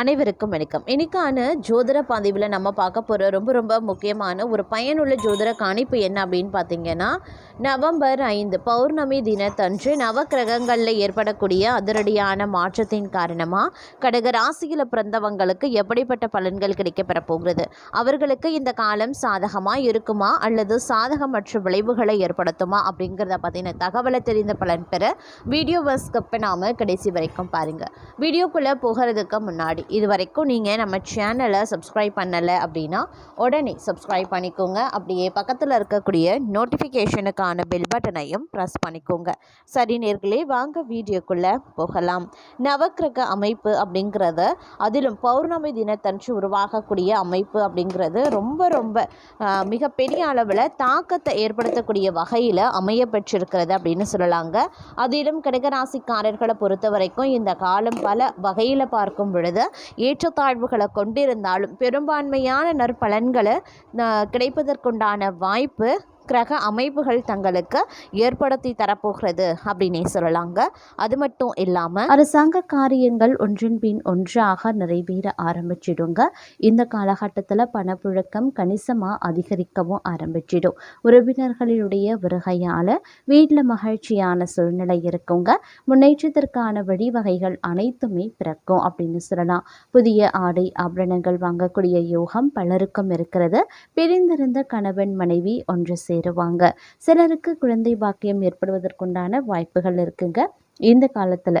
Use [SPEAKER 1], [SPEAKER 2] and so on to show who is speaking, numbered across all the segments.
[SPEAKER 1] அனைவருக்கும் வணக்கம். இன்னைக்கான ஜோதிட பதிவில் நம்ம பார்க்க போகிற ரொம்ப ரொம்ப முக்கியமான ஒரு பயனுள்ள ஜோதிட காணிப்பு என்ன அப்படின்னு பார்த்தீங்கன்னா நவம்பர் ஐந்து பௌர்ணமி தினத்தன்று நவக்கிரகங்களில் ஏற்படக்கூடிய அதிரடியான மாற்றத்தின் காரணமாக கடக ராசியில் பிறந்தவங்களுக்கு எப்படிப்பட்ட பலன்கள் கிடைக்கப்பெற போகிறது? அவர்களுக்கு இந்த காலம் சாதகமாக இருக்குமா? அல்லது சாதகமற்ற விளைவுகளை ஏற்படுத்துமா? அப்படிங்கிறத பற்றின தகவலை தெரிந்த பலன் பெற வீடியோவை ஸ்கிப் பண்ணாமல் கடைசி வரைக்கும் பாருங்கள் வீடியோக்குள்ளே போகிறதுக்கு முன்னாடி இது வரைக்கும் நீங்கள் நம்ம சேனலை சப்ஸ்கிரைப் பண்ணலை அப்படின்னா உடனே சப்ஸ்கிரைப் பண்ணிக்கோங்க. அப்படியே பக்கத்தில் இருக்கக்கூடிய நோட்டிஃபிகேஷனுக்கான பெல் பட்டனையும் ப்ரெஸ் பண்ணிக்கோங்க. சரி நேர்களே வாங்க வீடியோக்குள்ளே போகலாம். நவக்கிரக அமைப்பு அப்படிங்கிறது அதிலும் பௌர்ணமி தினத்தன்று உருவாகக்கூடிய அமைப்பு அப்படிங்கிறது ரொம்ப ரொம்ப மிகப்பெரிய அளவில் தாக்கத்தை ஏற்படுத்தக்கூடிய வகையில் அமைய பெற்றிருக்கிறது அப்படின்னு சொல்லலாங்க. அதிலும் கடகராசிக்காரர்களை பொறுத்த வரைக்கும் இந்த காலம் பல வகையில் பார்க்கும் பொழுது ஏற்றத்தாழ்வுகளை கொண்டிருந்தாலும் பெரும்பான்மையான நற்பலன்களை கிடைப்பதற்குண்டான வாய்ப்பு கிரக அமைப்புகள் தங்களுக்கு ஏற்படுத்தி தரப்போகிறது அப்படின்னே சொல்லலாங்க. அது மட்டும் இல்லாமல் அரசாங்க காரியங்கள் ஒன்றின் பின் ஒன்றாக நிறைவேற ஆரம்பிச்சிடுங்க. இந்த காலகட்டத்தில் பணப்புழக்கம் கணிசமாக அதிகரிக்கவும் ஆரம்பிச்சிடும். உறவினர்களுடைய வருகையால் வீட்டில் மகிழ்ச்சியான சூழ்நிலை இருக்குங்க. முன்னேற்றத்திற்கான வழிவகைகள் அனைத்துமே பிறக்கும் அப்படின்னு சொல்லலாம். புதிய ஆடை ஆபரணங்கள் வாங்கக்கூடிய யோகம் பலருக்கும் இருக்கிறது. பிரிந்திருந்த கணவன் மனைவி ஒன்று சேருவாங்க. சிலருக்கு குழந்தை பாக்கியம் ஏற்படுவதற்குண்டான வாய்ப்புகள் இருக்குங்க. இந்த காலத்தில்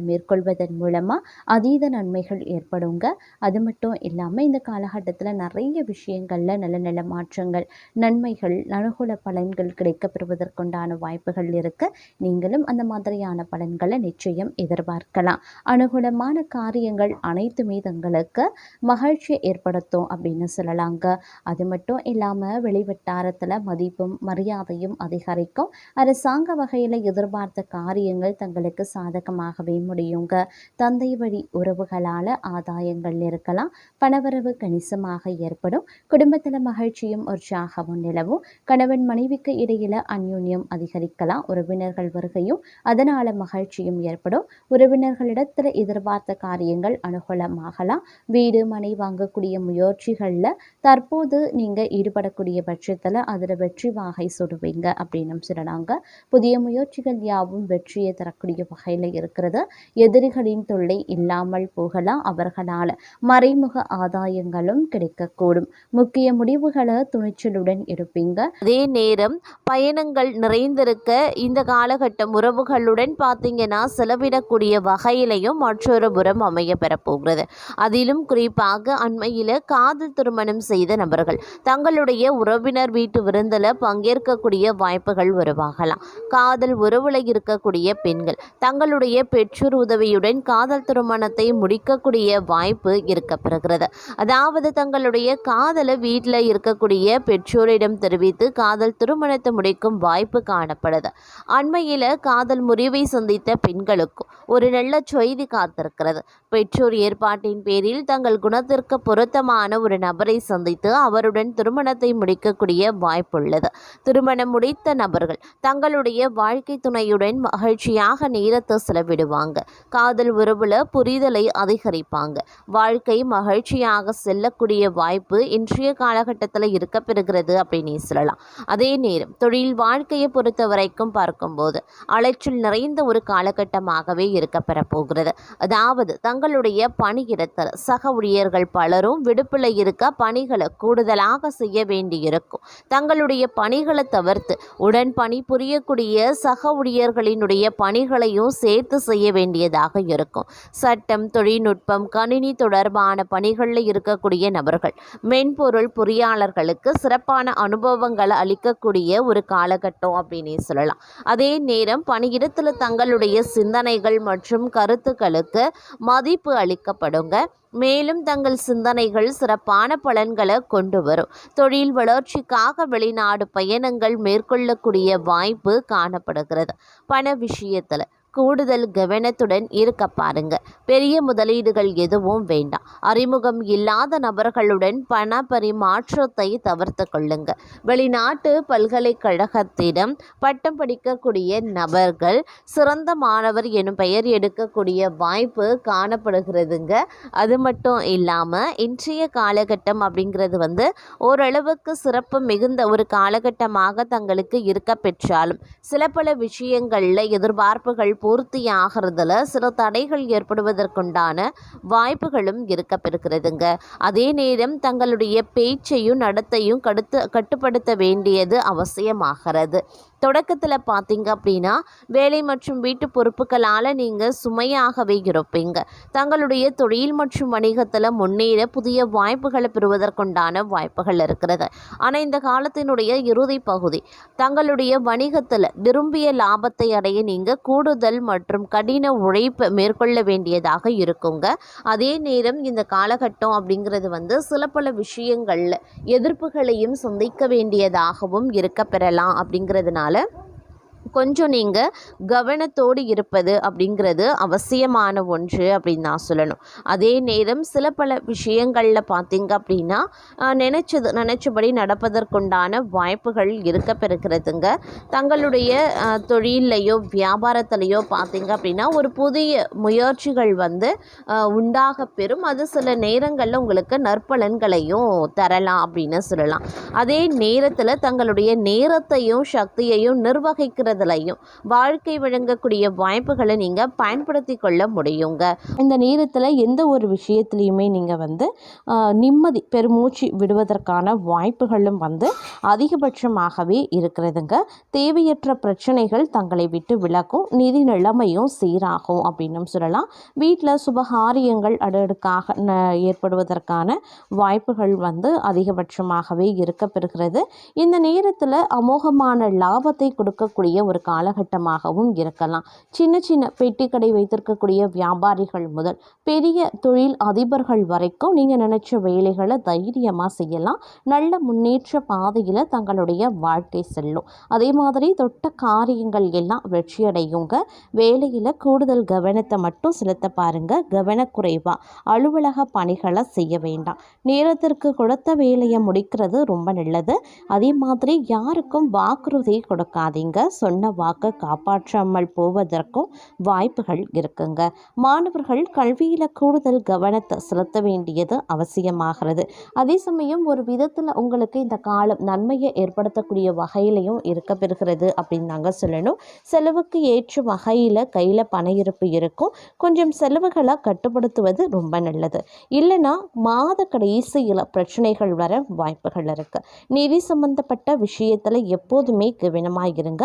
[SPEAKER 1] மேற்கொள்வதன் மூலமாக அதீத நன்மைகள் ஏற்படுங்க. அது மட்டும் இல்லாமல் இந்த காலகட்டத்தில் நிறைய விஷயங்களில் நல்ல நல்ல மாற்றங்கள் நன்மைகள் அனுகூல பலன்கள் கிடைக்கப்பெறுவதற்குண்டான வாய்ப்புகள் இருக்கு. நீங்களும் அந்த மாதிரியான பலன்களை நிச்சயம் எதிர்பார்க்கலாம். அனுகூலமான காரியங்கள் அனைத்துமே தங்களுக்கு மகிழ்ச்சியை ஏற்படுத்தும் அப்படின்னு சொல்லலாங்க. அது மட்டும் இல்லாமல் வெளிவட்டாரத்தில் மதிப்பும் மரியாதையும் அதிகரிக்கும். அரசாங்க வகையில் எதிர்பார்த்த காரியங்கள் தங்களுக்கு சாதகமாகவே முடியுங்க. தந்தை வழி உறவுகளால் ஆதாயங்கள் இருக்கலாம். பணவரவு கணிசமாக ஏற்படும். குடும்பத்தில் மகிழ்ச்சியும் உற்சாகமும் நிலவும். கணவன் மனைவிக்கு இடையில அந்யூன்யம் அதிகரிக்கலாம். உறவினர்கள் வருகையும் அதனால மகிழ்ச்சியும் ஏற்படும். உறவினர்களிடத்தில் எதிர்பார்த்த காரியங்கள் அனுகூலமாகலாம். வீடு மனை வாங்கக்கூடிய முயற்சிகளில் தற்போது நீங்கள் ஈடுபடக்கூடிய பட்சத்தில் அதில் வெற்றி வாகை சுடுவீங்க அப்படின்னு சொல்லலாங்க. புதிய முயற்சிகள் யாவும் வெற்றியை தரக்கூடிய வகையில் இருக்கிறது. எதிரிகளின் தொல்லை இல்லாமல் போகலாம் அவர்களால். மறைமுக ஆதாயங்களும் கிடைக்கக்கூடும். முக்கிய முடிவுகளை துணிச்சலுடன் இருப்பீங்க அதே நேரம் பயணங்கள் நிறைந்திருக்க இந்த காலகட்டம் உறவுகளுடன் பார்த்தீங்கன்னா செலவிடக்கூடிய வகையிலையும் மற்றொரு புறம் அமைய பெறப்போகிறது. அதிலும் குறிப்பாக அண்மையில் காதல் திருமணம் செய்த நபர்கள் தங்களுடைய உறவினர் வீட்டு விருந்தில் பங்கேற்கக்கூடிய வாய்ப்புகள் உருவாகலாம். காதல் உறவுல இருக்கக்கூடிய பெண்கள் தங்களுடைய பெற்றோர் உதவியுடன் காதல் திருமணத்தை முடிக்கக்கூடிய வாய்ப்பு இருக்கப்பெறுகிறது. அதாவது தங்களுடைய காதலை வீட்டில் இருக்கக்கூடிய பெற்றோரிடம் தெரிவித்து காதல் திருமணத்தை முடிக்கும் வாய்ப்பு காணப்படுது. அண்மையில் காதல் முறிவை சந்தித்த பெண்களுக்கும் ஒரு நல்ல செய்தி காத்திருக்கிறது. பெற்றோர் ஏற்பாட்டின் பேரில் தங்கள் குணத்திற்கு பொருத்தமான ஒரு நபரை சந்தித்து அவருடன் திருமணத்தை முடிக்கக்கூடிய வாய்ப்புள்ளது. திருமணம் முடித்த நபர்கள் தங்களுடைய வாழ்க்கை துணையுடன் மகிழ்ச்சியாக நேரத்தை செலவிடுவாங்க.
[SPEAKER 2] செய்வாங்க காதல் உறவில் புரிதலை அதிகரிப்பாங்க. வாழ்க்கை மகிழ்ச்சியாக செல்லக்கூடிய வாய்ப்பு இன்றைய காலகட்டத்தில் இருக்க பெறுகிறது அப்படின்னு சொல்லலாம். அதே நேரம் தொழில் வாழ்க்கையை பொறுத்த வரைக்கும் பார்க்கும்போது அலைச்சல் நிறைந்த ஒரு காலகட்டமாகவே இருக்க பெறப்போகிறது அதாவது தங்களுடைய பணியிடத்தில் சக ஊழியர்கள் பலரும் விடுப்பில் இருக்க பணிகளை கூடுதலாக செய்ய வேண்டியிருக்கும். தங்களுடைய பணிகளை தவிர்த்து உடன் பணி புரியக்கூடிய சக ஊழியர்களினுடைய பணிகளையும் சேர்த்து செய்ய வேண்டியதாக இருக்கும். சட்டம் தொழில்நுட்பம் கணினி தொடர்பான பணிகளில் இருக்கக்கூடிய நபர்கள் மென்பொருள் பொறியாளர்களுக்கு சிறப்பான அனுபவங்களை அளிக்கக்கூடிய ஒரு காலகட்டம் அப்படின்னே சொல்லலாம். அதே நேரம் பணியிடத்தில் தங்களுடைய சிந்தனைகள் மற்றும் கருத்துக்களுக்கு மதிப்பு அளிக்கப்படுங்க. மேலும் தங்கள் சிந்தனைகள் சிறப்பான பலன்களை கொண்டு வரும். தொழில் வளர்ச்சிக்காக வெளிநாடு பயணங்கள் மேற்கொள்ளக்கூடிய வாய்ப்பு காணப்படுகிறது. பண விஷயத்தில் கூடுதல் கவனத்துடன் இருக்க பாருங்க. பெரிய முதலீடுகள் எதுவும் வேண்டாம். அறிமுகம் இல்லாத நபர்களுடன் பண பரிமாற்றத்தை தவிர்த்து கொள்ளுங்க. வெளிநாட்டு பல்கலைக்கழகத்திடம் பட்டம் படிக்கக்கூடிய நபர்கள் சிறந்த மாணவர் எனும் பெயர் எடுக்கக்கூடிய வாய்ப்பு காணப்படுகிறதுங்க. அது மட்டும் இல்லாமல் இன்றைய காலகட்டம் அப்படிங்கிறது வந்து ஓரளவுக்கு சிறப்பு மிகுந்த ஒரு காலகட்டமாக தங்களுக்கு இருக்க பெற்றாலும் சில பல விஷயங்களில் எதிர்பார்ப்புகள் பூர்த்தி ஆகிறதுல சில தடைகள் ஏற்படுவதற்குண்டான வாய்ப்புகளும் இருக்க பெறுகிறதுங்க அதே நேரம் தங்களுடைய பேச்சையும் நடத்தையும் கடுத்து கட்டுப்படுத்த வேண்டியது அவசியமாகிறது. தொடக்கத்தில் பார்த்தீங்க அப்படின்னா வேலை மற்றும் வீட்டு பொறுப்புகளால் நீங்கள் சுமையாகவே இருப்பீங்க. தங்களுடைய தொழில் மற்றும் வணிகத்தில் முன்னேற புதிய வாய்ப்புகளை பெறுவதற்குண்டான வாய்ப்புகள் இருக்கிறது. ஆனால் இந்த காலத்தினுடைய இறுதி பகுதி தங்களுடைய வணிகத்தில் விரும்பிய லாபத்தை அடைய நீங்கள் கூடுதல் மற்றும் கடின உழைப்பு மேற்கொள்ள வேண்டியதாக இருக்குங்க. அதே நேரம் இந்த காலகட்டம் அப்படிங்கிறது வந்து சில பல விஷயங்களில் எதிர்ப்புகளையும் சந்திக்க வேண்டியதாகவும் இருக்க பெறலாம் அப்படிங்கிறதுனால கொஞ்சம் நீங்கள் கவனத்தோடு இருப்பது அப்படிங்கிறது அவசியமான ஒன்று அப்படின்னு நான் சொல்லணும். அதே நேரம் சில பல விஷயங்களில் பார்த்தீங்க அப்படின்னா நினச்சது நினச்சபடி நடப்பதற்குண்டான வாய்ப்புகள் இருக்க பெறுகிறதுங்க தங்களுடைய தொழிலையோ தொழில்லையோ வியாபாரத்திலையோ பார்த்தீங்க அப்படின்னா ஒரு புதிய முயற்சிகள் வந்து உண்டாக பெறும். அது சில நேரங்களில் உங்களுக்கு நற்பலன்களையும் தரலாம் அப்படின்னு சொல்லலாம். அதே நேரத்தில் தங்களுடைய நேரத்தையும் சக்தியையும் நிர்வகிக்கிறது நிர்வகிக்கிறதுலையும் வாழ்க்கை வழங்கக்கூடிய வாய்ப்புகளை நீங்கள் பயன்படுத்தி கொள்ள முடியுங்க.
[SPEAKER 3] இந்த நேரத்தில் எந்த ஒரு விஷயத்துலையுமே நீங்கள் வந்து ஆஹ், நிம்மதி பெருமூச்சு விடுவதற்கான வாய்ப்புகளும் வந்து அதிகபட்சமாகவே இருக்கிறதுங்க. தேவையற்ற பிரச்சனைகள் தங்களை விட்டு விளக்கும் நிதி நிலைமையும் சீராகும் அப்படின்னும் சொல்லலாம். வீட்டில் சுபகாரியங்கள் அடுக்காக ஏற்படுவதற்கான வாய்ப்புகள் வந்து அதிகபட்சமாகவே இருக்க பெறுகிறது இந்த நேரத்தில் அமோகமான லாபத்தை கொடுக்கக்கூடிய ஒரு காலகட்டமாகவும் இருக்கலாம். சின்ன சின்ன பெட்டி கடை வைத்திருக்கக்கூடிய வியாபாரிகள் முதல் பெரிய தொழில் அதிபர்கள் வரைக்கும் நீங்கள் நினச்ச வேலைகளை தைரியமாக செய்யலாம். நல்ல முன்னேற்ற பாதையில் தங்களுடைய வாழ்க்கை செல்லும். அதே மாதிரி தொட்ட காரியங்கள் எல்லாம் வெற்றியடையுங்க. வேலையில் கூடுதல் கவனத்தை மட்டும் செலுத்த பாருங்க. கவனக்குறைவாக அலுவலக பணிகளை செய்ய வேண்டாம். நேரத்திற்கு கொடுத்த வேலையை முடிக்கிறது ரொம்ப நல்லது. அதே மாதிரி யாருக்கும் வாக்குறுதி கொடுக்காதீங்க. சொன்ன வாக்கை காப்பாற்றாமல் போவதற்கும் வாய்ப்புகள் இருக்குங்க. மாணவர்கள் கல்வியில் கூடுதல் கவனத்தை செலுத்த வேண்டியது அவசியமாகிறது. அதே சமயம் ஒரு விதத்தில் உங்களுக்கு இந்த காலம் நன்மையை ஏற்படுத்தக்கூடிய வகையிலையும் இருக்க பெறுகிறது அப்படின்னு நாங்கள் சொல்லணும். செலவுக்கு ஏற்ற வகையில் கையில் பண இருப்பு இருக்கும். கொஞ்சம் செலவுகளை கட்டுப்படுத்துவது ரொம்ப நல்லது. இல்லைன்னா மாத கடைசியில் பிரச்சனைகள் வர வாய்ப்புகள் இருக்குது நிதி சம்பந்தப்பட்ட விஷயத்தில் எப்போதுமே கவனமாக இருங்க.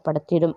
[SPEAKER 3] ஏற்படுத்திடும்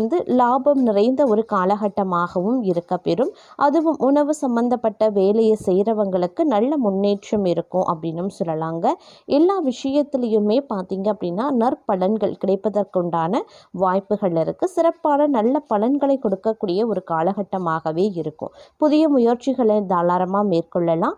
[SPEAKER 2] வந்து லாபம் நிறைந்த ஒரு காலகட்டமாகவும் இருக்க பெறும். அதுவும் உணவு சம்பந்தப்பட்ட வேலையை செய்கிறவங்களுக்கு நல்ல முன்னேற்றம் இருக்கும் அப்படின்னும் சொல்லலாங்க. எல்லா விஷயத்துலேயுமே பார்த்தீங்க அப்படின்னா நற்பலன்கள் கிடைப்பதற்குண்டான வாய்ப்புகள் இருக்குது சிறப்பான நல்ல பலன்களை கொடுக்கக்கூடிய ஒரு காலகட்டமாகவே இருக்கும். புதிய முயற்சிகளை தாராளமாக மேற்கொள்ளலாம்.